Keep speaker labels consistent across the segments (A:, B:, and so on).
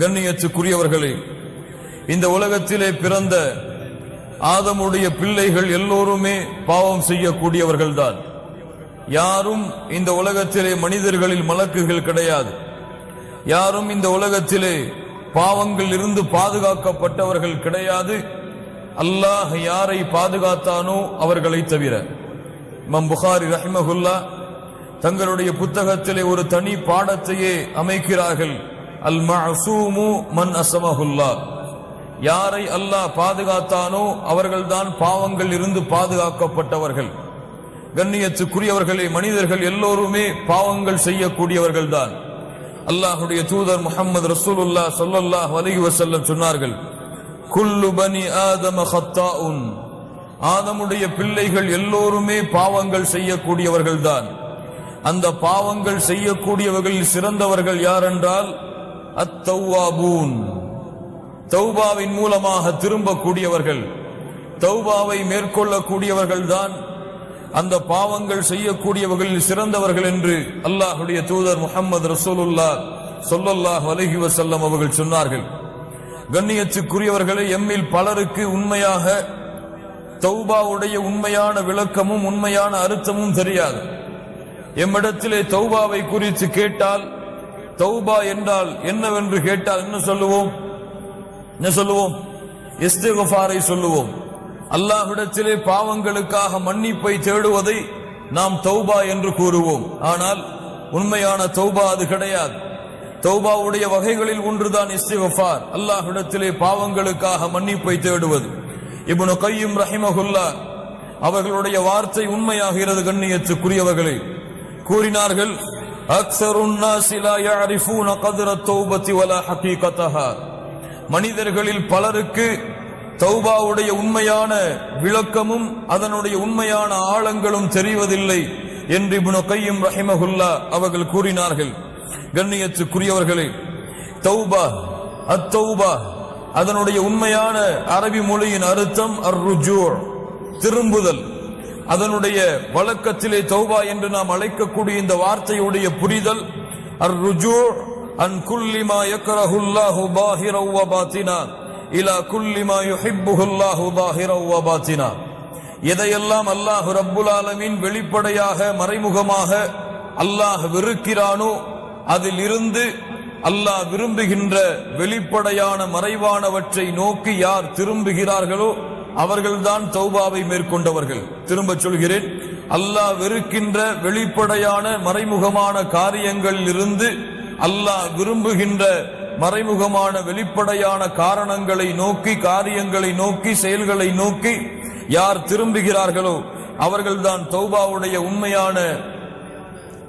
A: கண்ணியத்துக்குரியவர்களே இந்த உலகத்திலே பிறந்த ஆதமுடைய பிள்ளைகள் எல்லோருமே பாவம் செய்யக்கூடியவர்கள்தான். யாரும் இந்த உலகத்திலே மனிதர்களில் மலக்குகள் கிடையாது. யாரும் இந்த உலகத்திலே பாவங்கள் இருந்து பாதுகாக்கப்பட்டவர்கள் கிடையாது. அல்லாஹ் யாரை பாதுகாத்தானோ அவர்களை தவிர. மம் புகாரி ரஹ்மகுல்லா தங்களுடைய புத்தகத்திலே ஒரு தனி பாடத்தையே அமைக்கிறார்கள். அல் மஅசூமு மன் அசமஹுல்லா. யாரை அல்லாஹ் பாதுகாத்தானோ அவர்கள்தான் பாவங்கள் இருந்து பாதுகாக்கப்பட்டவர்கள். கண்ணியத்துக்குரியவர்களே மனிதர்கள் எல்லோருமே பாவங்கள் செய்யக்கூடியவர்கள் தான் அல்லாஹுடைய தூதர் முகமது ரசூலுல்லா ஸல்லல்லாஹு அலைஹி வஸல்லம் சொன்னார்கள் குல்லு பனி ஆதம ஹத்தாஉன். ஆதமுடைய பிள்ளைகள் எல்லோருமே பாவங்கள் செய்யக்கூடியவர்கள் தான் அந்த பாவங்கள் செய்யக்கூடியவர்களில் சிறந்தவர்கள் யார் என்றால் அத்தௌவாபூன். தௌபாவின் மூலமாக திரும்பக்கூடியவர்கள் தௌபாவை மேற்கொள்ளக்கூடியவர்கள் தான் அந்த பாவங்கள் செய்யக்கூடியவர்களில் சிறந்தவர்கள் என்று அல்லாஹுடைய தூதர் முகமது ரசூலுல்லா சொல்லல்லாஹ் அலஹி வசல்லம் அவர்கள் சொன்னார்கள். கண்ணியத்துக்குரியவர்களை எம்மில் பலருக்கு உண்மையாக தௌபாவுடைய உண்மையான விளக்கமும் உண்மையான அர்த்தமும் தெரியாது. எம்மிடத்திலே தௌபாவை குறித்து கேட்டால் தௌபா என்றால் என்னவென்று கேட்டால் என்ன சொல்லுவோம்? என்ன சொல்லுவோம்? இஸ்திகுஃபாரை சொல்லுவோம். அல்லாஹ்விடத்திலே பாவங்களுக்காக மன்னிப்பை தேடுவதை நாம் தௌபா என்று கூறுவோம். ஆனால் உண்மையான தௌபா அது கிடையாது. தௌபாவுடைய வகைகளில் ஒன்றுதான் இஸ்திகுஃபார். அல்லாஹ்விடத்திலே பாவங்களுக்காக மன்னிப்பை தேடுவது. இப்னு கையும் ரஹிமகுல்லா அவர்களுடைய வார்த்தை உண்மையாகிறது கண்ணியத்துக்குரியவர்களே. கூறினார்கள் அக்ஸருன் நாஸி லா யஅரிஃபூன கத்ர தௌபத்தி வலா மனிதர்களில் பலருக்கு தௌபாவுடைய உண்மையான விளக்கமும் அதனுடைய உண்மையான ஆழங்களும் தெரிவதில்லை என்று இப்னு கையும் ரஹிமகுல்லா அவர்கள் கூறினார்கள். கண்ணியத்துக்குரியவர்களே தௌபா அத்தௌபா அதனுடைய உண்மையான அரபி மொழியின் அர்த்தம் அர் திரும்புதல். அதனுடைய வழக்கத்திலே தௌபா என்று நாம் அழைக்கக்கூடிய இந்த வார்த்தையுடைய புரிதல் அர் ருஜூ அன் குல்லிமா யக்ரஹுல்லாஹு பாஹிரவ் வ பாத்தினா இலா குல்லிமா யுஹிப்புஹுல்லாஹு பாஹிரவ் வ பாத்தினா. எதையெல்லாம் அல்லாஹ் ரப்புல் ஆலமின் வெளிப்படையாக மறைமுகமாக அல்லாஹ் வெறுக்கிறானோ அதில் இருந்து அல்லாஹ் விரும்புகின்ற வெளிப்படையான மறைவானவற்றை நோக்கி யார் திரும்புகிறார்களோ அவர்கள்தான் தௌபாவை மேற்கொண்டவர்கள். திரும்ப சொல்கிறேன் அல்லாஹ் வெறுக்கின்ற வெளிப்படையான மறைமுகமான காரியங்களில் இருந்து அல்லாஹ் விரும்புகின்ற மறைமுகமான வெளிப்படையான காரணங்களை நோக்கி காரியங்களை நோக்கி செயல்களை நோக்கி யார் திரும்புகிறார்களோ அவர்கள்தான் தௌபாவுடைய உண்மையான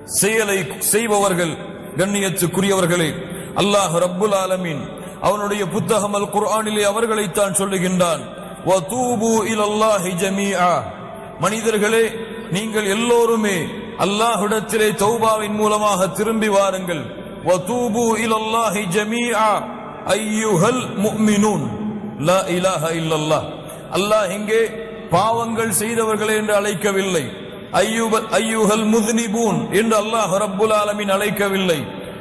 A: செயலை செய்பவர்கள் கண்ணியத்துக்குரியவர்களே. அல்லாஹ் ரப்புல் ஆலமீன் அவனுடைய புத்தகம் அல் குர்ஆனிலே அவர்களைத்தான் சொல்லுகின்றான். மனிதர்களே நீங்கள் எல்லோருமே அல்லாஹுடத்திலே தௌபாவின் மூலமாக திரும்பி வாருங்கள். வதூபு அல்லாஹ் இங்கே பாவங்கள் செய்தவர்களே என்று அழைக்கவில்லை. ஐயுப ஐயுஹல் என்று அல்லாஹ் ரப்புல் ஆலமின் அழைக்கவில்லை.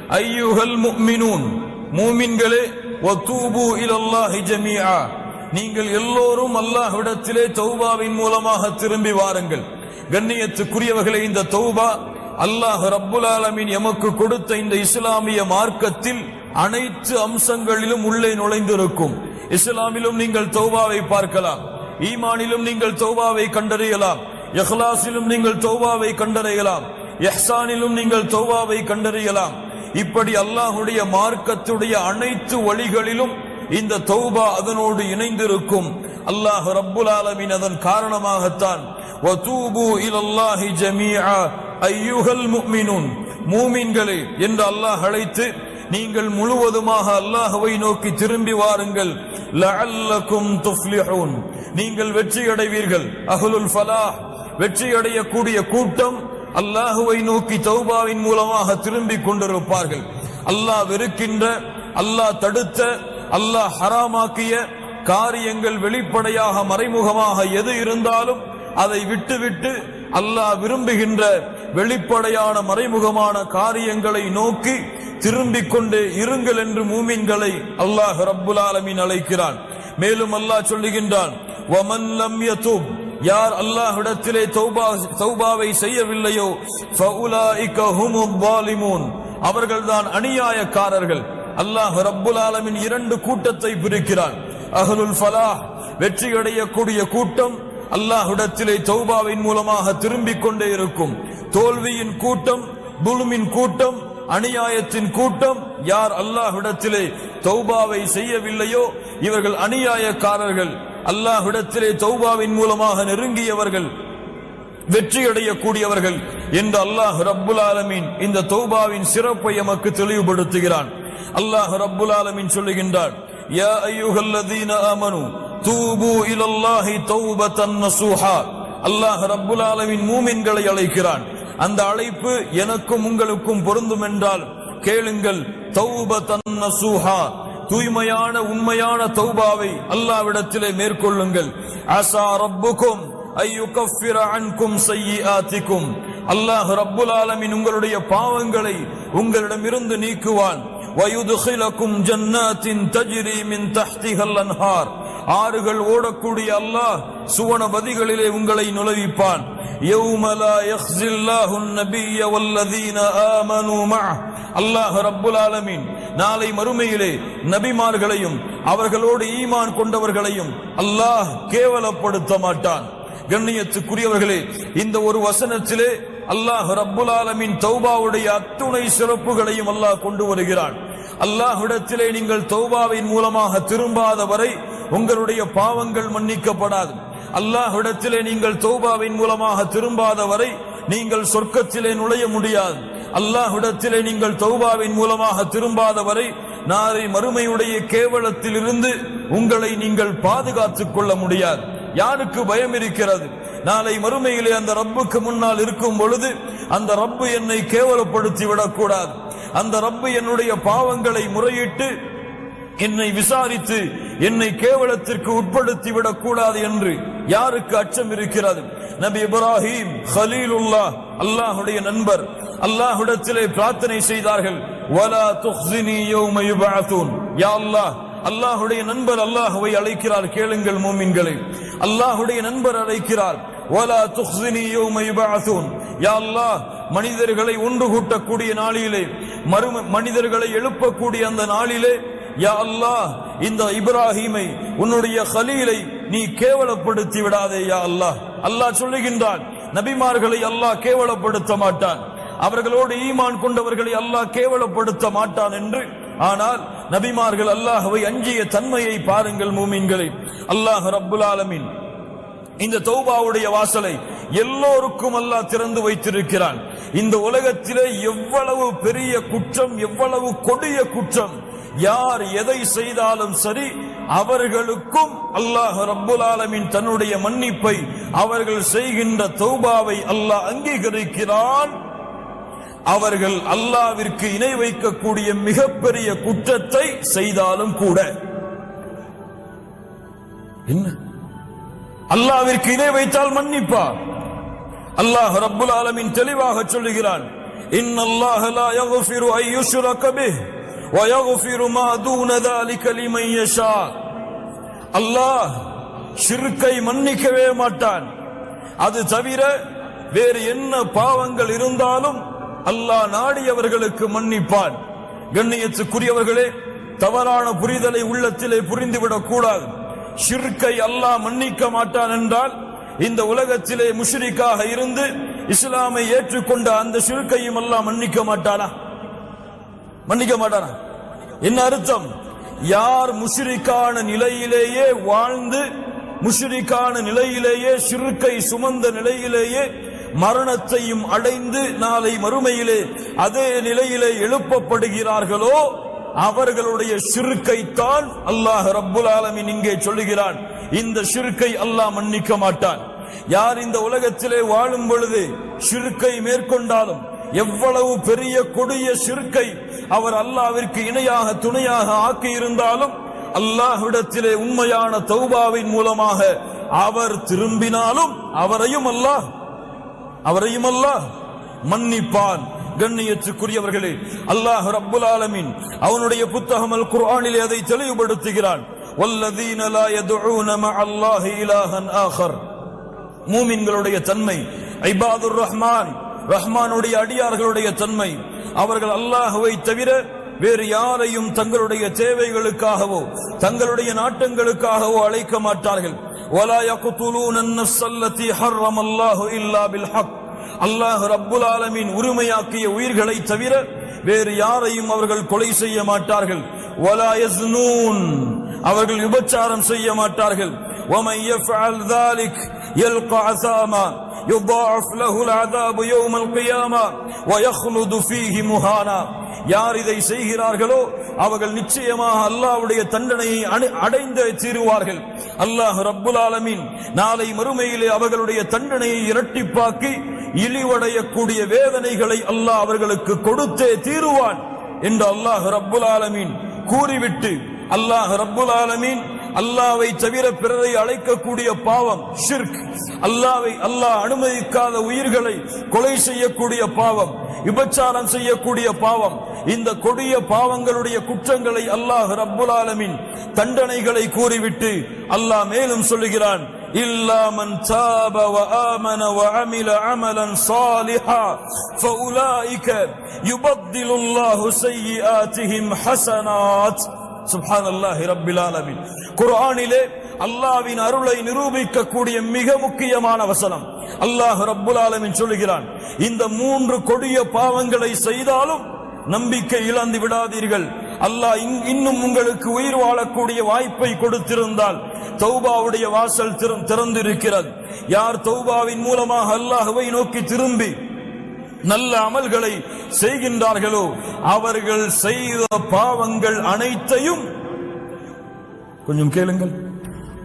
A: ஐயுஹல் முக்மினூன் மூமின்களே வதூபு இலல்லாஹி ஜமீஆ. நீங்கள் எல்லோரும் அல்லாஹ்விடத்திலே தௌபாவின் மூலமாக திரும்பி வாருங்கள். கண்ணியத்துக்குரியவர்களே இந்த தௌபா அல்லாஹ் ரப்புல் ஆலமீன் எமக்கு கொடுத்த இந்த இஸ்லாமிய மார்க்கத்தில் அனைத்து அம்சங்களிலும் உள்ளே நுழைந்திருக்கும். இஸ்லாமிலும் நீங்கள் தௌபாவை பார்க்கலாம். ஈமானிலும் நீங்கள் தௌபாவை கண்டறியலாம். எஹ்லாசிலும் நீங்கள் தௌபாவை கண்டறியலாம். எஹ்சானிலும் நீங்கள் தௌபாவை கண்டறியலாம். இப்படி அல்லாஹுடைய மார்க்கத்துடைய அனைத்து வழிகளிலும் இந்த தௌபா அதனோடு இணைந்திருக்கும் அல்லாஹ் ரப்புல் ஆலமின் அதன் காரணமாகத்தான் மூமின்களே என்று அல்லாஹ் அழைத்து நீங்கள் முழுவதுமாக அல்லாஹுவை நோக்கி திரும்பி வாருங்கள். நீங்கள் வெற்றி அடைவீர்கள் அஹ்லுல் ஃபலாஹ் வெற்றி அடையக்கூடிய கூட்டம் அல்லாஹுவை நோக்கி தௌபாவின் மூலமாக திரும்பி கொண்டிருப்பார்கள். அல்லாஹ் வெறுக்கின்ற அல்லாஹ் தடுத்த அல்லாஹ் ஹராமாக்கிய காரியங்கள் வெளிப்படையாக மறைமுகமாக எது இருந்தாலும் அதை விட்டுவிட்டு அல்லாஹ் விரும்புகின்ற வெளிப்படையான மறைமுகமான காரியங்களை நோக்கி திரும்பிக் கொண்டு இருங்கள் என்று மூமின்களை அல்லாஹ் ரப்புல் ஆலமின் அழைக்கிறான். மேலும் அல்லாஹ் சொல்லுகின்றான் வமன் லம் யார் அல்லாஹிடத்திலே தௌபா தௌபாவை செய்யவில்லையோ அவர்கள்தான் அநியாயக்காரர்கள். அல்லாஹ் ரப்புல் ஆலமின் இரண்டு கூட்டத்தை பிரிக்கிறான். அகலுல் ஃபலாஹ் வெற்றி அடையக்கூடிய கூட்டம் அல்லாஹுடத்திலே தௌபாவின் மூலமாக திரும்பிக் கொண்டே இருக்கும். தோல்வியின் கூட்டம் துலுமின் கூட்டம் அநியாயத்தின் கூட்டம் யார் அல்லாஹ்விடத்திலே தௌபாவை செய்யவில்லையோ இவர்கள் அநியாயக்காரர்கள். அல்லாஹ்விடத்திலே தௌபாவின் மூலமாக நெருங்கியவர்கள் வெற்றி அடையக்கூடியவர்கள் என்று அல்லாஹ் ரப்புல் ஆலமீன் இந்த தௌபாவின் சிறப்பை எமக்கு தெளிவுபடுத்துகிறான். அல்லாஹ் ரப்புல் ஆலமின் சொல்லுகின்றான் யா அய்யுஹல்லதீன ஆமனு தூபு இலல்லாஹி தௌபத்தன் நசூஹா. அல்லாஹ் ரப்புல் ஆலமின் மூமின்களை அழைக்கிறான். அந்த அழைப்பு எனக்கும் உங்களுக்கும் பொருந்தும் என்றால் கேளுங்கள் தௌபத்தன் நசூஹா. தூய்மையான உண்மையான தௌபாவை அல்லாவிடத்திலே மேற்கொள்ளுங்கள். அசா ரப்புக்கும் ஐயுகஃபிர அன்கும் சய்யிஆத்திக்கும் அல்லாஹ் ரப்புல் ஆலமீன் உங்களுடைய பாவங்களை உங்களிடமிருந்து நீக்குவான் வயுதுகிலக்கும் ஜன்னாத்தின் தஜ்ரி மின் தஹ்திஹல் அன்ஹார் ஆறுகள் ஓடக்கூடிய அல்லாஹ் சுவனபதிகளிலே உங்களை நுழைவிப்பான் يوم لا يخزي الله النبي والذين آمنوا معه அல்லாஹ் ரப்புல் ஆலமீன் நாளை மறுமையிலே நபிமார்களையும் அவர்களோடு ஈமான் கொண்டவர்களையும் அல்லாஹ் கேவலப்படுத்த மாட்டான் கண்ணியத்துக்குரியவர்களே இந்த ஒரு வசனத்திலே அல்லாஹ் ரப்புல் ஆலமின் தௌபாவுடைய அத்துணை சிறப்புகளையும் அல்லாஹ் கொண்டு வருகிறான். அல்லாஹ்விடத்திலே நீங்கள் தௌபாவின் மூலமாக திரும்பாத வரை உங்களுடைய பாவங்கள் மன்னிக்கப்படாது. அல்லாஹ்விடத்திலே நீங்கள் தௌபாவின் மூலமாக திரும்பாத வரை நீங்கள் சொர்க்கத்திலே நுழைய முடியாது. அல்லாஹ்விடத்திலே நீங்கள் தௌபாவின் மூலமாக திரும்பாத வரை நாளை மறுமையுடைய கேவலத்தில் இருந்து உங்களை நீங்கள் பாதுகாத்துக் கொள்ள முடியாது. யாருக்கு பயம் இருக்கிறது நாளை மறுமையிலே அந்த ரப்புக்கு முன்னால் இருக்கும் பொழுது அந்த ரப்பு என்னை கேவலப்படுத்தி விடக்கூடாது. அந்த ரப்பு என்னுடைய பாவங்களை முறையிட்டு என்னை விசாரித்து என்னை கேவலத்திற்கு உட்படுத்தி விடக்கூடாது என்று யாருக்கு அச்சம் இருக்கிறது? நபி இப்ராஹிம் ஹலீலுல்லா அல்லாஹுடைய நண்பர். அல்லாஹுடத்திலே பிரார்த்தனை செய்தார்கள் வலா துஹ்ஸினி யௌம யுபஅதுன் யா அல்லாஹ் அல்லாஹுடைய நண்பர் அல்லாஹுவை அழைக்கிறார். கேளுங்கள் மோமின்களை. அல்லாஹுடைய நண்பர் அழைக்கிறார். ஓலா துஹ்சினி யௌம யுபஅத்தூன் யா அல்லாஹ் மனிதர்களை ஒன்று கூட்டக்கூடிய நாளிலே மறு மனிதர்களை எழுப்பக்கூடிய அந்த நாளிலே யா அல்லாஹ் இந்த இப்ராஹீமை உன்னுடைய ஹலீலை நீ கேவலப்படுத்தி விடாதே யா அல்லாஹ். அல்லாஹ் சொல்லுகின்றான் நபிமார்களை அல்லாஹ் கேவலப்படுத்த மாட்டான். அவர்களோடு ஈமான் கொண்டவர்களை அல்லாஹ் கேவலப்படுத்த மாட்டான் என்று. ஆனால் நபிமார்கள் அல்லாஹவை அஞ்சிய தன்மையை பாருங்கள் மூமின்களை. அல்லாஹ் ரப்புல் ஆலமின். இந்த தௌபாவுடைய வாசலை எல்லோருக்கும் அல்லாஹ் திறந்து வைத்திருக்கிறான். இந்த உலகத்திலே எவ்வளவு பெரிய குற்றம் எவ்வளவு கொடிய குற்றம் யார் எதை செய்தாலும் சரி அவர்களுக்கும் அல்லாஹ் ரப்புல் ஆலமீன் தன்னுடைய மன்னிப்பை அவர்கள் செய்கின்ற தௌபாவை அல்லாஹ் அங்கீகரிக்கிறான். அவர்கள் அல்லாவிற்கு இணை வைக்கக்கூடிய மிகப்பெரிய குற்றத்தை செய்தாலும் கூட என்ன அல்லாவிற்கு இணை வைத்தால் மன்னிப்பார் அல்லாஹ் ரப்புல் ஆலமீன் தெளிவாக சொல்லுகிறான் இன்னல்லாஹ லா யக்ஃபிரு அன் யுஷ்ரக பிஹ் வ யக்ஃபிரு மா தூன ذلك லிமன் யஷா அல்லாஹ் ஷிர்க்கை மன்னிக்கவே மாட்டான் அது தவிர வேறு என்ன பாவங்கள் இருந்தாலும் அல்லாஹ் நாடியவர்களுக்கு மன்னிப்பான். கண்ணியத்துக்குரியவர்களே தவறான புரிதலை உள்ளத்திலே புரிந்துவிடக் கூடாது. ஷிர்கை அல்லாஹ் மன்னிக்க மாட்டான் என்றால் இந்த உலகத்திலே முஷ்ரிக்காக இருந்து இஸ்லாமை ஏற்றுக்கொண்ட அந்த ஷிர்கையும் அல்லாஹ் மன்னிக்க மாட்டானா? மன்னிக்க மாட்டானா? என்ன அர்த்தம்? யார் முஷ்ரிக்கான நிலையிலேயே வாழ்ந்து முஷ்ரிக்கான நிலையிலேயே சிறுக்கை சுமந்த நிலையிலேயே மரணத்தையும் அடைந்து நாளை மறுமையிலே அதே நிலையிலே எழுப்பப்படுகிறார்களோ அவர்களுடைய சிறுக்கைத்தான் அல்லாஹ் ரப்புல் ஆலமின் இங்கே சொல்லுகிறான். இந்த சிறுக்கை அல்லாஹ் மன்னிக்க மாட்டான். யார் இந்த உலகத்திலே வாழும் பொழுது சிறுக்கை மேற்கொண்டாலும் எவ்வளவு பெரிய கொடிய சிறுக்கை அவர் அல்லாவிற்கு இணையாக துணையாக ஆக்கியிருந்தாலும் அல்லாஹ்விடத்திலே உண்மையான தௌபாவின் மூலமாக அவர் திரும்பினாலும் அவரையும் அல்லாஹ் அவரையும் அல்லாஹ் மன்னிப்பான். கண்ணியத்துக்குரியவர்களே அல்லாஹ் ரப்புல் ஆலமின் அவனுடைய புத்தகம் அல் குர்ஆனிலே அதை தெளிவுபடுத்துகிறான். வல்லதீன லா யதுஊன மஅல்லாஹி இலாஹன் ஆகர் மூமின்களுடைய தன்மை ஐபாதுர் ரஹ்மான் ரஹ்மானுடைய அடியார்களுடைய தன்மை அவர்கள் அல்லாஹுவை தவிர வேறு யாரையும் தங்களுடைய தேவைகளுக்காகவோ தங்களுடைய நாட்டங்களுக்காகவோ அழைக்க மாட்டார்கள். ولا يقتلون النفس التي حرم الله الا بالحق அல்லாஹ் ரப்புல் ஆலமீன் உரிமையாக்கிய உயிர்களை தவிர வேறு யாரையும் அவர்கள் கொலை செய்ய மாட்டார்கள் ولا يزنون அவர்கள் விபச்சாரம் செய்ய மாட்டார்கள் ومن يفعل ذلك يلقى عثاما يضاعف له العذاب يوم القيامة ويخلد فيه مهانا யார் இதை செய்கிறார்களோ அவர்கள் நிச்சயமாக அல்லாஹ்வுடைய தண்டனையை அடை- அடைந்தே தீருவார்கள் அல்லாஹ் ரப்புல் ஆலமீன் நாளை மறுமையிலே அவர்களுடைய தண்டனையை இரட்டிப்பாக்கி இழிவடையக்கூடிய வேதனைகளை அல்லாஹ் அவர்களுக்கு கொடுத்தே தீருவான் என்று அல்லாஹ் ரப்புல் ஆலமீன் கூறிவிட்டு அல்லாஹ் ரப்புல் ஆலமீன் அல்லாவை தவிர பிறரை அழைக்கக்கூடிய பாவம் ஷிர்க் அல்லாவை அல்லாஹ் அனுமதிக்காத உயிர்களை கொலை செய்யக்கூடிய பாவம் விபச்சாரம் செய்யக்கூடிய பாவம் இந்த கொடிய பாவங்களுடைய குற்றங்களை அல்லாஹ் ரப்புல் ஆலமீன் தண்டனைகளை கூறிவிட்டு அல்லாஹ் மேலும் சொல்லுகிறான் إلا من تاب وآمن وعمل عملا صالحا فأولئك يبدل الله سيئاتهم حسنات சுப்ஹான் அல்லாஹி ரப்பில் ஆலமீன். குர்ஆனிலே அல்லாஹ்வின் அருளை நிரூபிக்கக்கூடிய மிக முக்கியமான வசனம். அல்லாஹ் ரப்புல் ஆலமீன் சொல்லுகிறான் இந்த மூன்று கொடிய பாவங்களை செய்தாலும் நம்பிக்கை இழந்து விடாதீர்கள். அல்லாஹ் இன்- இன்னும் உங்களுக்கு உயிர் வாழக்கூடிய வாய்ப்பை கொடுத்திருந்தால் தௌபாவுடைய வாசல் திறந்திருக்கிறது. யார் தௌபாவின் மூலமாக அல்லாஹுவை நோக்கி திரும்பி நல்ல அமல்களை செய்கின்றார்களோ அவர்கள் செய்த பாவங்கள் அனைத்தையும் கொஞ்சம் கேளுங்கள்.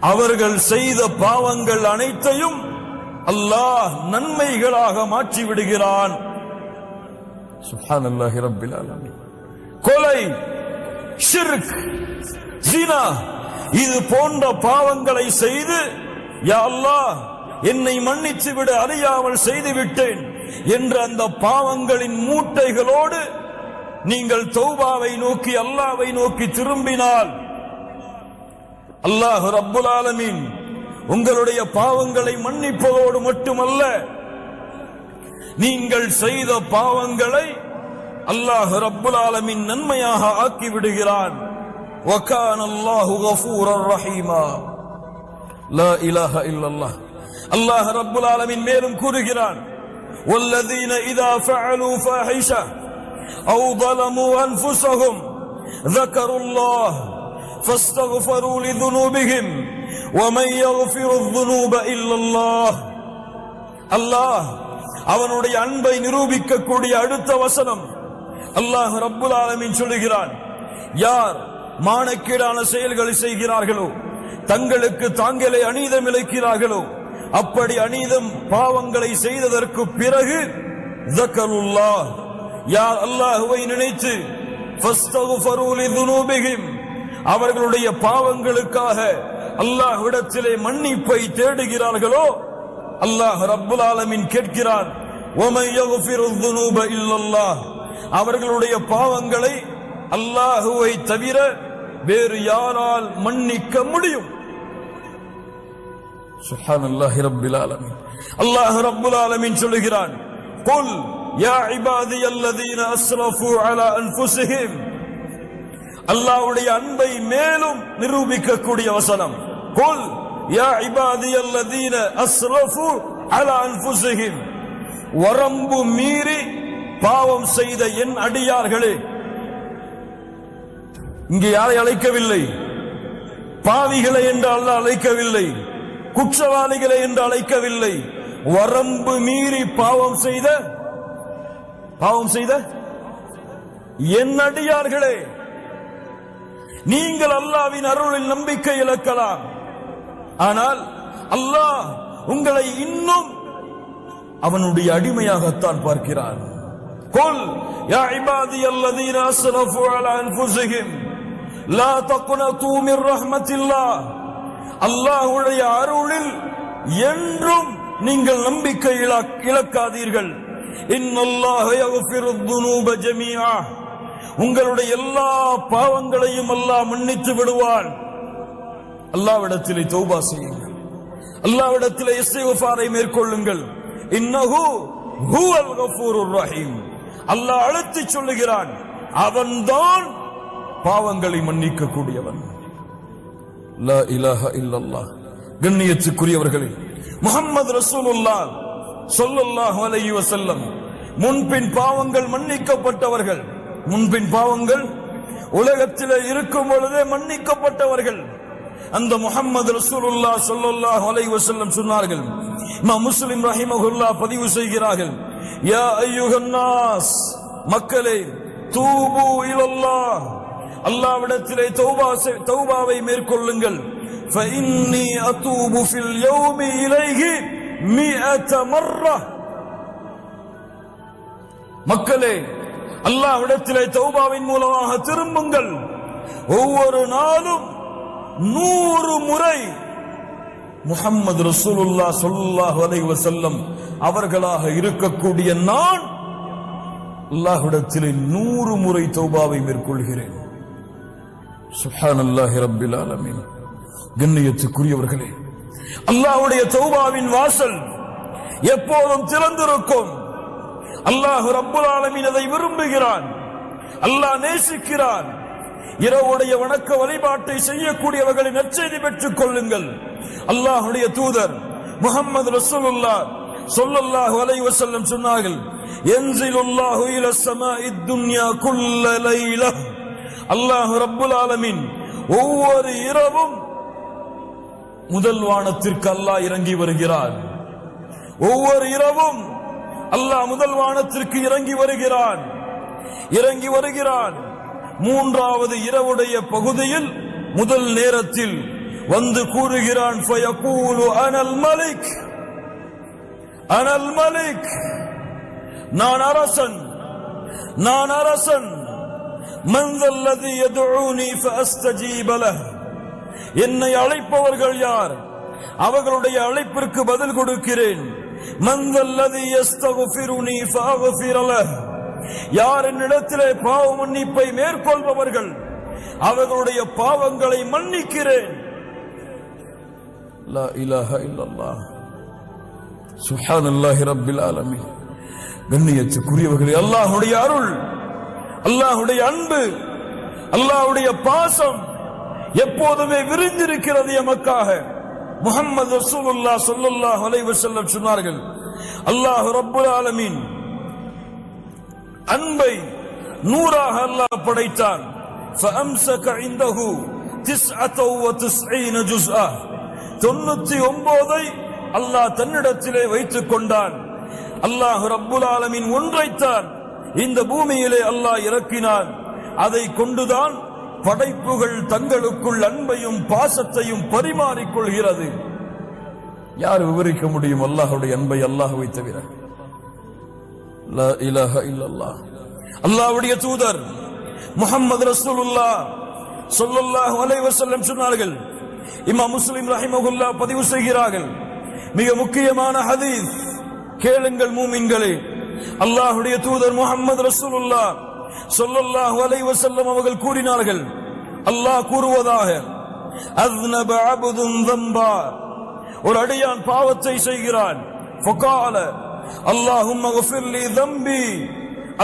A: அவர்கள் செய்த பாவங்கள் அனைத்தையும் அல்லாஹ் நன்மைகளாக மாற்றி விடுகிறான் கொலை ஷிர்க் ஜினா இது போன்ற பாவங்களை செய்து யா அல்லாஹ் என்னை மன்னித்து விட அறியாமல் செய்து விட்டேன் என்று அந்த பாவங்களின் மூட்டைகளோடு நீங்கள் தௌபாவை நோக்கி அல்லாவை நோக்கி திரும்பினால் அல்லாஹு ரப்புல் ஆலமின் உங்களுடைய பாவங்களை மன்னிப்பதோடு மட்டுமல்ல நீங்கள் செய்த பாவங்களை அல்லாஹு ரப்புல் ஆலமின் நன்மையாக ஆக்கி விடுகிறான் அல்லாஹ் ரப்புல் ஆலமின் மேலும் கூறுகிறான் والذين اذا فعلوا فاحشه او ظلموا انفسهم ذكروا الله فاستغفروا لذنوبهم ومن يغفر الذنوب الا الله அல்லாஹ் அவனுடைய அன்பை நிரூபிக்கக்கூடிய அடுத்த வசனம் அல்லாஹ் ரப்புல் ஆலமீன் சொல்லுகிறான் யார் மானக்கீடான செயல்களை செய்கிறார்களோ தங்களுக்கு தாங்களே அநீதம் இழைக்கிறார்களோ அப்படி அநீதம் பாவங்களை செய்ததற்கு பிறகு தக்கருல்லா. யா அல்லாஹுவை நினைத்து அவர்களுடைய பாவங்களுக்காக அல்லாஹ் அல்லாஹ்விடத்திலே மன்னிப்பை தேடுகிறார்களோ அல்லாஹ் ரப்புல் ஆலமின் கேட்கிறான் அவர்களுடைய பாவங்களை அல்லாஹுவை தவிர வேறு யாரால் மன்னிக்க முடியும்? சுஹான் அல்லாஹி ரப்புல் ஆலமீன். அல்லாஹ் ரப்புல் ஆலமீன் சொல்லுகிறான் குல் யா இபாதி அல்லதீன அஸ்ரஃபு அலா அன்ஃபுஸிஹிம். அல்லாஹ்வுடைய அன்பை மேலும் நிரூபிக்கக்கூடிய வசனம் குல் யா இபாதி அல்லதீன அஸ்ரஃபு அலா அன்ஃபுஸிஹிம். வரம்பு மீறி பாவம் செய்த என் அடியார்களே இங்கே யாரை அழைக்கவில்லை? பாவிகளை என்று அல்லாஹ் அழைக்கவில்லை. குற்றவாளிகளை என்று அழைக்கவில்லை வரம்பு மீறி பாவம் செய்த பாவம் செய்த என் அடியார்களே நீங்கள் அல்லாவின் அருளில் நம்பிக்கை இழக்கலாம் ஆனால் அல்லாஹ் உங்களை இன்னும் அவனுடைய அடிமையாகத்தான் பார்க்கிறான் قل يا عبادي الذين اسرفوا على انفسهم لا تقنطوا من رحمة الله அல்லாஹுடைய அருளில் என்றும் நீங்கள் நம்பிக்கை இழக்காதீர்கள். உங்களுடைய எல்லா பாவங்களையும் அல்லாஹ் மன்னித்து விடுவான். அல்லாவிடத்திலே தௌபா செய்யுங்கள். அல்லாவிடத்திலே இஸ்திக்ஃபாரை மேற்கொள்ளுங்கள். இன்னஹு ஹுவல் கஃபூருர் ரஹீம். அல்லாஹ் அழுத்தி சொல்லுகிறான். அவன்தான் பாவங்களை மன்னிக்க கூடியவன் லா இலாஹ இல்லல்லாஹ். கண்ணியத்துக்குரியவர்களே முகமது ரசூலுல்லாஹ் சொல்லுல்லாஹ் அலைஹி வஸல்லம். முன்பின் பாவங்கள் மன்னிக்கப்பட்டவர்கள் முன்பின் பாவங்கள் உலகத்தில் இருக்கும் பொழுதே மன்னிக்கப்பட்டவர்கள். அந்த முகமது ரசூலுல்லாஹ் சொல்லுல்லாஹ் அலைஹி வஸல்லம் சொன்னார்கள் இமாம் முஸ்லிம் ரஹிமஹுல்லாஹ் பதிவு செய்கிறார்கள் யா அய்யுஹன் மக்களே தூபு இலல்லாஹ். அல்லாவிடத்திலே தௌபாவை மேற்கொள்ளுங்கள். மக்களே அல்லாவிடத்திலே தௌபாவின் மூலமாக திரும்புங்கள். ஒவ்வொரு நாளும் நூறு முறை முகம்மது ரசூலுல்லா சொல்லாஹ் அலைவ செல்லம் அவர்களாக இருக்கக்கூடிய நான் அல்லாஹிடத்திலே நூறு முறை தௌபாவை மேற்கொள்கிறேன். சுஹானல்லாஹி ரப்பில் ஆலமீன். கண்ணியத்துக்குரியவர்களே அல்லாஹ்வுடைய தௌபாவின் வாசல் எப்போதும் திறந்திருக்கும். அல்லாஹ் ரப்புல் ஆலமீன் அதை விரும்புகிறான். அல்லாஹ் நேசிக்கிறான். இரவுடைய வணக்க வழிபாட்டை செய்யக்கூடியவர்களை நற்செய்தி பெற்றுக் கொள்ளுங்கள். அல்லாஹுடைய தூதர் முகமது ரசூலுல்லா சொல்லல்லாஹ் அலை வசல்லம் சொன்னார்கள் யன்சிலுல்லாஹு இல இத்துன்யா துன்யா குல்ல லைலா அல்லாஹ் ரப்புல் ஆலமின் ஒவ்வொரு இரவும் முதல் வானத்திற்கு அல்லாஹ் இறங்கி வருகிறார் ஒவ்வொரு இரவும் அல்லாஹ் முதல் வானத்திற்கு இறங்கி வருகிறான். இறங்கி வருகிறான். மூன்றாவது இரவுடைய பகுதியில் முதல் நேரத்தில் வந்து கூறுகிறான் அனல் மலிக் அனல் மலிக் நான் அரசன் நான் அரசன் من ذا الذي يدعوني فاستجيب له என்னை அழைப்பவர்கள் யார் அவர்களுடைய அழைப்பிற்கு பதில் கொடுக்கிறேன் من ذا الذي يستغفرني فاغفر له யார் என்னிடத்திலே பாவ மன்னிப்பை மேற்கொள்பவர்கள் அவர்களுடைய பாவங்களை மன்னிக்கிறேன் லா இலாஹ இல்லல்லாஹ் சுப்ஹானல்லாஹி ரப்பில் ஆலமீன் கண்ணியத்துக்குரியவர்களே அல்லாஹ்வுடைய அருள் அல்லாஹுடைய அன்பு அல்லாஹுடைய பாசம் எப்போதுமே விரிஞ்சிருக்கிறது எமக்காக. முகமது ரசூலுல்லா சொல்லுல்லா அலைவு செல்ல சொன்னார்கள் அல்லாஹு ரப்புல் ஆலமீன் அன்பை நூறாக அல்லாஹ் படைத்தான். தொண்ணூத்தி ஒன்பதை அல்லாஹ் தன்னிடத்திலே வைத்துக் கொண்டான். அல்லாஹு ரப்புல் ஆலமின் ஒன்றைத்தான் இந்த பூமியிலே அல்லாஹ் இறக்கினான். அதை கொண்டுதான் படைப்புகள் தங்களுக்குள் அன்பையும் பாசத்தையும் பரிமாறிக் கொள்கிறது யார் விவரிக்க முடியும் அல்லாஹுடைய அன்பை அல்லாஹுவை தவிர? லா தூதர் முகமது ரசூலுல்லா ஸல்லல்லாஹு அலைவசல்லம் சொன்னார்கள் இம்மா முஸ்லிம் ரஹிமகுல்லா பதிவு செய்கிறார்கள் மிக முக்கியமான ஹதீஸ் கேளுங்கள் மூமின்களே அல்லாஹுடைய தூதர் முகமது ரசூலுல்லா சொல்லல்லாஹ் அலைஹி வஸல்லம் அவர்கள் கூறினார்கள் அல்லாஹ் கூறுவதாக அஸ்னப ஒரு அடியான் பாவத்தை செய்கிறான். ஃபகால அல்லாஹும் மகஃபிர்லி தம்பி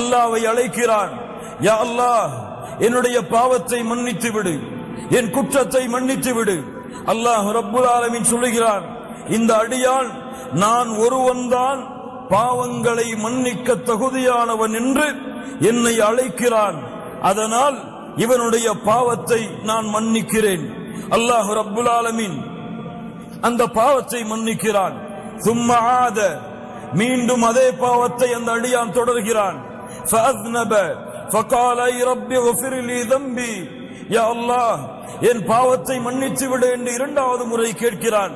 A: அல்லாஹ்வை அழைக்கிறான். யா அல்லாஹ் என்னுடைய பாவத்தை மன்னித்து விடு என் குற்றத்தை மன்னித்து விடு அல்லாஹ் ரப்புல் ஆலமின் சொல்லுகிறான். இந்த அடியான் நான் ஒருவன் தான் பாவங்களை மன்னிக்க தகுதியானவன் என்று என்னை அழைக்கிறான். அதனால் இவனுடைய பாவத்தை நான் மன்னிக்கிறேன். அல்லாஹு ரப்புல் ஆலமின் அந்த பாவத்தை மன்னிக்கிறான். சும்மா ஆத மீண்டும் அதே பாவத்தை அந்த அடியான் தொடர்கிறான். என் பாவத்தை மன்னித்து விட என்று இரண்டாவது முறை கேட்கிறான்.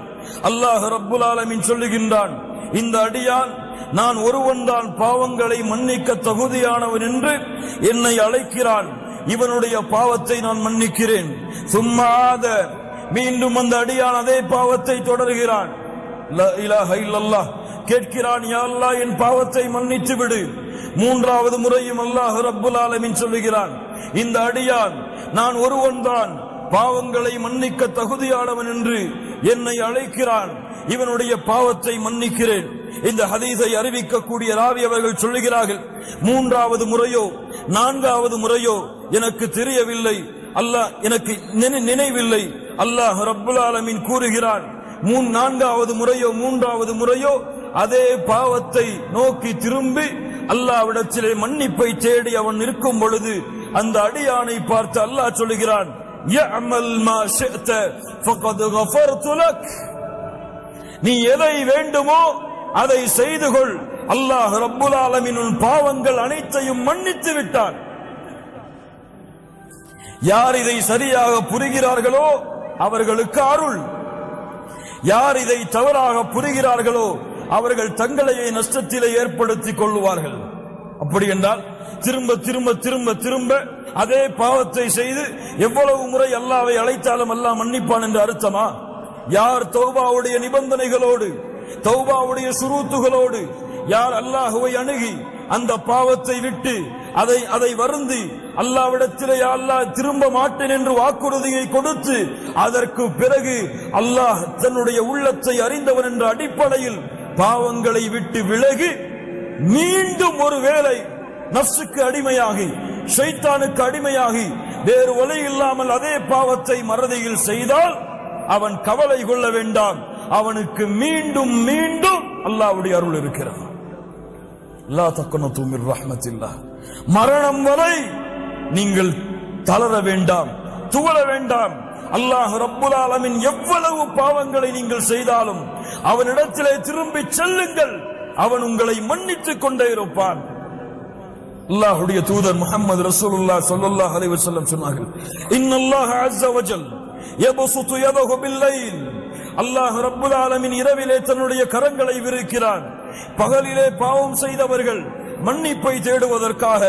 A: அல்லாஹ் ரப்புல் ஆலமின் சொல்லுகின்றான். இந்த அடியான் நான் ஒருவன்தான் பாவங்களை மன்னிக்க தகுதியானவன் என்று என்னை அழைக்கிறான். இவனுடைய பாவத்தை நான் மன்னிக்கிறேன். சும்மாத மீண்டும் அந்த அடியான் அதே பாவத்தை தொடர்கிறான். கேட்கிறான் யாழ்லா என் பாவத்தை மன்னித்து விடு. மூன்றாவது முறையும் அல்லாஹ் ரப்புல் ஆலமின் சொல்லுகிறான். இந்த அடியான் நான் ஒருவன்தான் பாவங்களை மன்னிக்க தகுதியானவன் என்று என்னை அழைக்கிறான். இவனுடைய பாவத்தை மன்னிக்கிறேன். இந்த ஹதீஸை அறிவிக்கக்கூடிய ராவி அவர்கள் சொல்லுகிறார்கள் மூன்றாவது முறையோ நான்காவது முறையோ எனக்கு தெரியவில்லை. அல்லாஹ் எனக்கு நினை- நினைவில்லை. அல்லாஹ் ரப்புல் கூறுகிறான் மூன் நான்காவது முறையோ மூன்றாவது முறையோ அதே பாவத்தை நோக்கி திரும்பி அல்லாவிடத்திலே மன்னிப்பை தேடி அவன் நிற்கும் பொழுது அந்த அடியானை பார்த்து அல்லாஹ் சொல்லுகிறான் يعمل ما شئت فقد غفرت لك. நீ எதை வேண்டுமோ அதை செய்து கொள். அல்லாஹ் ரப்புல் ஆலமின் பாவங்கள் அனைத்தையும் மன்னித்து விட்டான். யார் இதை சரியாக புரிகிறார்களோ அவர்களுக்கு அருள். யார் இதை தவறாக புரிகிறார்களோ அவர்கள் தங்களையே நஷ்டத்திலே ஏற்படுத்திக் கொள்வார்கள் அப்படி என்றால் திரும்ப திரும்ப திரும்ப திரும்ப அதே பாவத்தை செய்து எவ்வளவு முறை அல்லாவை அழைத்தாலும் அல்லாஹ் மன்னிப்பான் என்று அர்த்தமா? யார் தௌபாவுடைய நிபந்தனைகளோடு தௌபாவுடைய சுருத்துகளோடு யார் அல்லாஹுவை அணுகி அந்த பாவத்தை விட்டு அதை அதை வருந்தி அல்லாவிடத்திலே அல்லாஹ் திரும்ப மாட்டேன் என்று வாக்குறுதியை கொடுத்து அதற்கு பிறகு அல்லாஹ் தன்னுடைய உள்ளத்தை அறிந்தவன் என்ற அடிப்படையில் பாவங்களை விட்டு விலகி மீண்டும் ஒரு வேலை நஸ்ஸுக்கு அடிமையாகி ஷைத்தானுக்கு அடிமையாகி வேறு ஒலை இல்லாமல் அதே பாவத்தை மறதியில் செய்தால் அவன் கவலை கொள்ள வேண்டாம். அவனுக்கு மீண்டும் மீண்டும் அல்லாஹ்வுடைய அருள் இருக்கிறது. லா தக்கனத்து மிர் மரணம் வரை நீங்கள் தளர வேண்டாம் துவள வேண்டாம். அல்லாஹ் ரப்புல் ஆலமின் எவ்வளவு பாவங்களை நீங்கள் செய்தாலும் அவனிடத்திலே திரும்பி செல்லுங்கள். அவன் உங்களை மன்னித்துக் கொண்டே இருப்பான். அல்லாஹுடைய தூதர் முகமது ரசூலுல்லாஹ் ஸல்லல்லாஹு அலைஹி வஸல்லம் சொன்னார்கள் இன்னல்லாஹ அஸ்ஸ வஜல் யபசுது யதஹு பில்லைல். அல்லாஹ் ரப்புல் ஆலமீன் இரவிலே தன்னுடைய கரங்களை விரிக்கிறான். பகலிலே பாவம் செய்தவர்கள் மன்னிப்பை தேடுவதற்காக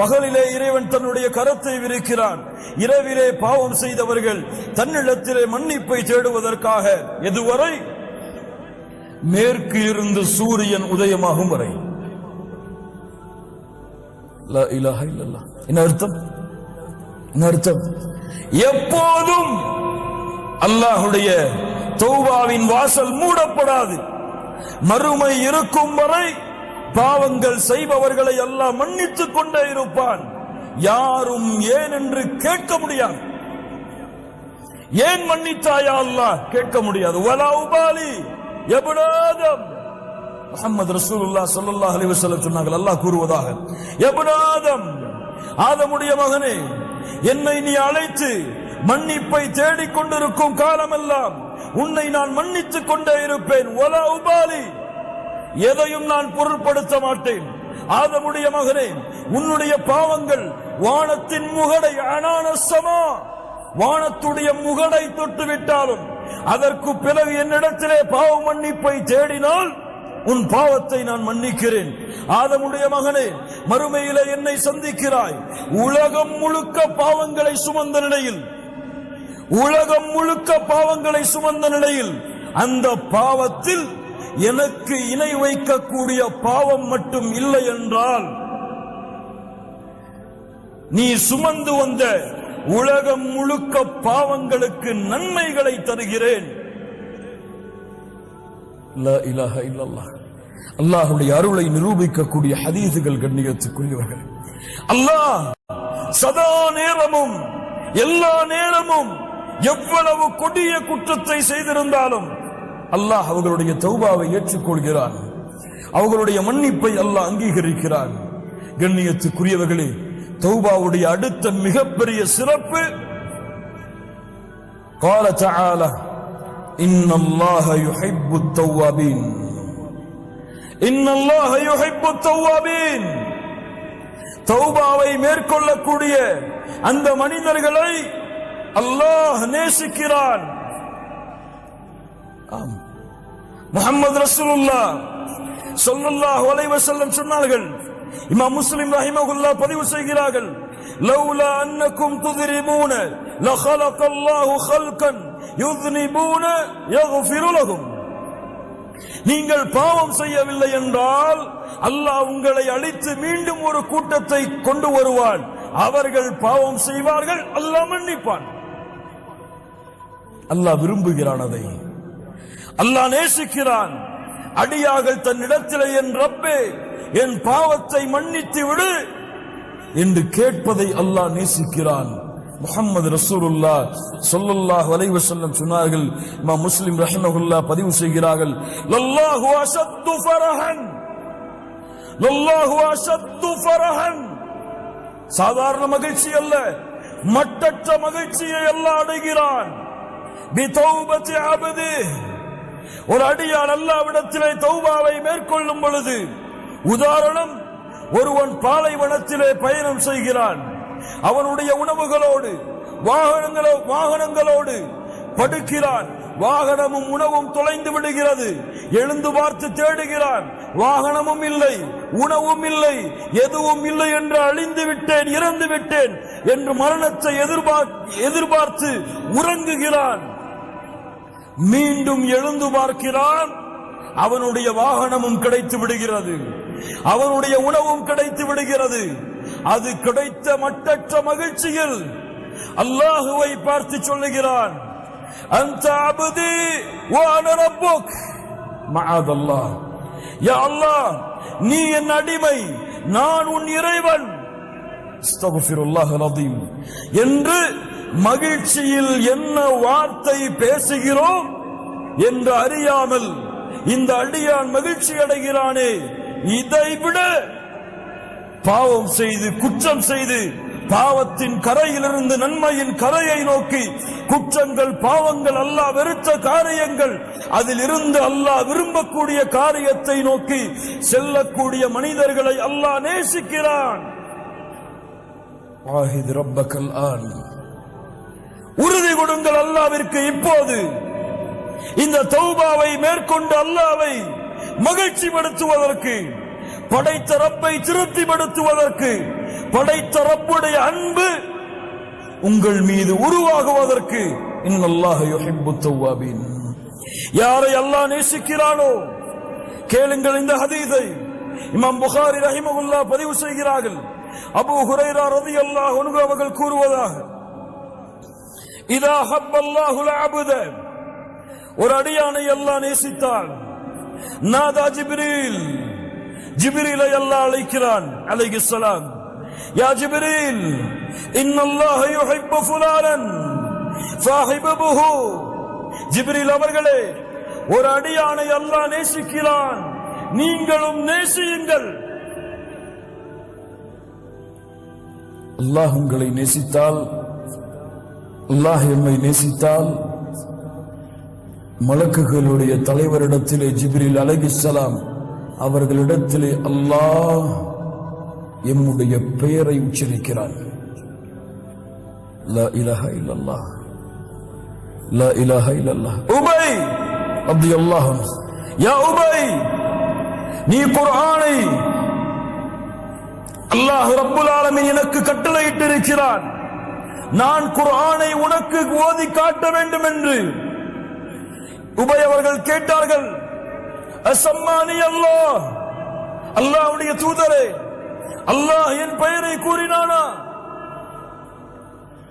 A: பகலிலே இறைவன் தன்னுடைய கரத்தை விரிக்கிறான். இரவிலே பாவம் செய்தவர்கள் தன்னிடத்திலே மன்னிப்பை தேடுவதற்காக எதுவரை? மேற்கு இருந்து சூரியன் உதயமாகும் வரை. என்ன அர்த்தம் என்ன அர்த்தம் எப்போதும் அல்லாஹுடைய தௌபாவின் வாசல் மூடப்படாது. மறுமை இருக்கும் வரை பாவங்கள் செய்பவர்களை எல்லாம் மன்னித்துக் கொண்டே இருப்பான். யாரும் ஏன் என்று கேட்க முடியாது. ஏன் மன்னித்தாயா அல்லாஹ்? கேட்க முடியாது. வலா உபாலி எபுனாதம். முகமது ரசூலுல்லா ஸல்லல்லாஹு அலைஹி சொன்னார்கள் அல்லாஹ் கூறுவதாக எபுராதம் ஆதமுடைய மகனே என்னை நீ அழைத்து மன்னிப்பை தேடிக் கொண்டிருக்கும் காலமெல்லாம் உன்னை நான் மன்னித்துக் கொண்டே இருப்பேன். ஒலா உபாலி எதையும் நான் பொருட்படுத்த மாட்டேன். ஆதமுடைய மகனே உன்னுடைய பாவங்கள் வானத்தின் முகடை அனானசமா வானத்துடைய முகடை தொட்டு விட்டாலும் அதற்கு பிறகு என்னிடத்திலே பாவ மன்னிப்பை தேடினால் உன் பாவத்தை நான் மன்னிக்கிறேன். ஆதமுடைய மகனே மறுமையில என்னை சந்திக்கிறாய். உலகம் முழுக்க பாவங்களை சுமந்த நிலையில் உலகம் முழுக்க பாவங்களை சுமந்த நிலையில் அந்த பாவத்தில் எனக்கு இணை வைக்கக்கூடிய பாவம் மட்டும் இல்லை என்றால் நீ சுமந்து வந்த உலகம் முழுக்க பாவங்களுக்கு நன்மைகளை தருகிறேன். லா இலாஹ இல்லல்லாஹ் அல்லாஹ்வுடைய அருளை நிரூபிக்கக்கூடிய ஹதீசுகள் கண்ணியத்துக்குரியவர்கள் அல்லாஹ் சதா நேரமும் எல்லா நேரமும் எவ்வளவு கொடிய குற்றத்தை செய்திருந்தாலும் அல்லாஹ் அவர்களுடைய தௌபாவை ஏற்றுக்கொள்கிறான் அவர்களுடைய மன்னிப்பை அல்லாஹ் அங்கீகரிக்கிறான் கண்ணியத்துக்குரியவர்களே தௌபாவுடைய அடுத்த மிகப்பெரிய சிறப்பு قال تعالى ان الله يحب التوابين ان الله يحب التوابين தௌபாவை மேற்கொள்ளக்கூடிய அந்த மனிதர்களை அல்லாஹ் நேசிக்கிறான். முகமது ரசூலுல்லா சொல்லுல்லாஹ் வலைவ செல்லம் சொன்னார்கள் இமாம் முஸ்லிம் ரஹிமகுல்லா பதிவு செய்கிறார்கள் லவ்லா அன்னக்கும் துதிரிமூன லஹலகல்லாஹு ஹல்கன். நீங்கள் பாவம் செய்யவில்லை என்றால் அல்லாஹ் உங்களை அழித்து மீண்டும் ஒரு கூட்டத்தை கொண்டு வருவான். அவர்கள் பாவம் செய்வார்கள் அல்லாஹ் மன்னிப்பான். அல்லாஹ் விரும்புகிறான் அதை. அல்லாஹ் நேசிக்கிறான். அடியார்கள் தன்னிடத்திலே என் ரப்பே என் பாவத்தை மன்னித்து விடு என்று கேட்பதை அல்லாஹ் நேசிக்கிறான். முகமது ரசூலுல்லா ஸல்லல்லாஹு வலைவு செல்லம் சொன்னார்கள் இமா முஸ்லிம் ரஹிமஹுல்லா பதிவு செய்கிறார்கள் லல்லாஹு அஷத்து ஃபரஹன் லல்லாஹு அஷத்து ஃபரஹன். சாதாரண மகிழ்ச்சி அல்ல மட்டற்ற மகிழ்ச்சியை எல்லாம் அடைகிறான். பிதௌபத்தி அபதி ஒரு அடியான் அல்லாவிடத்திலே தௌபாவை மேற்கொள்ளும் பொழுது உதாரணம் ஒருவன் பாலைவனத்திலே பயணம் செய்கிறான். அவனுடைய உணவுகளோடு வாகனங்களோ வாகனங்களோடு படுக்கிறான். வாகனமும் உணவும் தொலைந்து விடுகிறது. எழுந்து பார்த்து தேடுகிறான். வாகனமும் இல்லை உணவும் இல்லை எதுவும் இல்லை என்று அழிந்து விட்டேன் இறந்து விட்டேன் என்று மரணத்தை எதிர்பார்த்து உறங்குகிறான். மீண்டும் எழுந்து பார்க்கிறான். அவனுடைய வாகனமும் கிடைத்து விடுகிறது. அவனுடைய உணவும் கிடைத்து விடுகிறது. அது கிடைத்த மட்டற்ற மகிழ்ச்சியில் அல்லாஹுவை பார்த்து சொல்லுகிறான். அந்த அபதி வான யா அல்லாஹ் நீ என் அடிமை நான் உன் இறைவன். என்று மகிழ்ச்சியில் என்ன வார்த்தை பேசுகிறோம் என்று அறியாமல் இந்த அடியான் மகிழ்ச்சி அடைகிறானே இதை விட பாவம் செய்து குற்றம் செய்து பாவத்தின் கரையிலிருந்து நன்மையின் கரையை நோக்கி குற்றங்கள் பாவங்கள் அல்லாஹ் வெறுத்த காரியங்கள் அதில் இருந்து அல்லாஹ் விரும்பக்கூடிய காரியத்தை நோக்கி செல்லக்கூடிய மனிதர்களை அல்லாஹ் நேசிக்கிறான். உறுதி கொடுங்கள் அல்லாவிற்கு இப்போது. இந்த தௌபாவை மேற்கொண்டு அல்லாவை மகிழ்ச்சிப்படுத்துவதற்கு. படைத்த ரப்பை திருப்திப்படுத்துவதற்கு படைத்த ரப்புடைய அன்பு உங்கள் மீது உருவாகுவதற்கு. இன்னல்லாஹ யுஹிப்பு தவ்வாபீன் யாரை அல்லாஹ் நேசிக்கிறானோ? கேளுங்கள் இந்த ஹதீஸை. இமாம் புகாரி ரஹிமகுல்லா பதிவு செய்கிறார்கள். அபு ஹுரைரா ரலியல்லாஹு அல்லாஹ் அவர்கள் கூறுவதாக. இதா ஹப்பல்லாஹுல் அபுத ஒரு அடியானை அல்லாஹ் நேசித்தான் நாதா ஜிப்ரீல். ஜிபிரிலை அல்லாஹ் அழைக்கிறான் அலைஹிஸ்ஸலாம் யா ஜிபிரில் இன்னல்லாஹ யுஹிப்பு ஃபுலானன் அவர்களே ஒரு அடியானை அல்லாஹ் நேசிக்கிறான். நீங்களும் நேசியுங்கள். அல்லாஹ் உங்களை நேசித்தால் அல்லாஹ் எம்மை நேசித்தால் மலக்குகளுடைய தலைவரிடத்திலே ஜிப்ரில் அலைஹிஸ்ஸலாம் அவர்களிடத்திலே அல்லாஹ் எம்முடைய பெயரை உச்சரிக்கிறான். லா இலாஹ இல்லல்லாஹ். லா இலாஹ இல்லல்லாஹ். உபை அப்தி அல்லாஹ் யா உபை நீ குர்ஆனை அல்லாஹ் ரப்புல் ஆலமீன் எனக்கு கட்டளையிட்டிருக்கிறான். நான் குர்ஆனை உனக்கு ஓதி காட்ட வேண்டும் என்று உபை அவர்கள் கேட்டார்கள் அசம்மானி அல்லாஹ். அல்லாஹ்வுடைய தூதரே அல்லாஹ் என் பெயரை கூறினானா?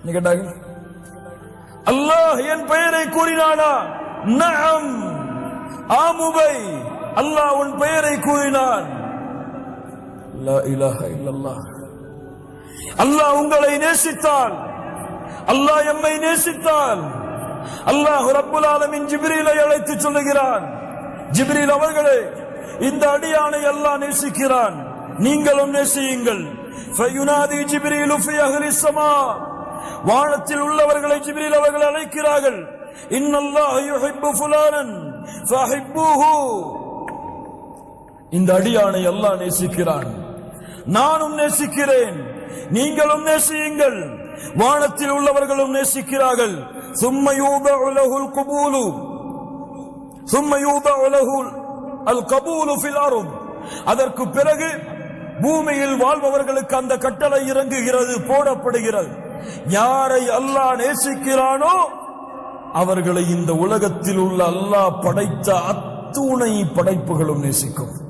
A: நீ கேட்டாங்க? அல்லாஹ் என் பெயரை கூறினானா? நஅம். ஆமுபை அல்லாஹ் உன் பெயரை கூறினான். லா இலாஹ இல்லல்லாஹ். அல்லாஹ் உங்களை நேசித்தான் அல்லாஹ் எம்மை நேசித்தான் அல்லாஹ் ரப்புல் ஆலமின் ஜிப்ரீலை அழைத்து சொல்லுகிறான். ஜிப்ரில் அவர்களே இந்த அடியானை எல்லாம் நேசிக்கிறான். நீங்களும் நேசியுங்கள். ஃபயுனாதி ஜிப்ரீலு ஃபி அஹ்லி ஸமா. வானத்தில் உள்ளவர்களை ஜிப்ரில் அவர்கள் அழைக்கிறார்கள். இன்னல்லாஹ யுஹிப்பு ஃபுலானன் ஃபஹிப்புஹு. இந்த அடியானை எல்லாம் நேசிக்கிறான். நானும் நேசிக்கிறேன். நீங்களும் நேசியுங்கள். வானத்தில் உள்ளவர்களும் நேசிக்கிறார்கள். சும்ம உலகுல் குபூலு சும்ம யூதஉ லஹுல் அல் கபூலு ஃபில் அர்த் அதற்கு பிறகு பூமியில் வாழ்பவர்களுக்கு அந்த கட்டளை இறங்குகிறது போடப்படுகிறது. யாரை அல்லாஹ் நேசிக்கிறானோ அவர்களை இந்த உலகத்தில் உள்ள அல்லாஹ் படைத்த அத்துணை படைப்புகளும் நேசிக்கும்.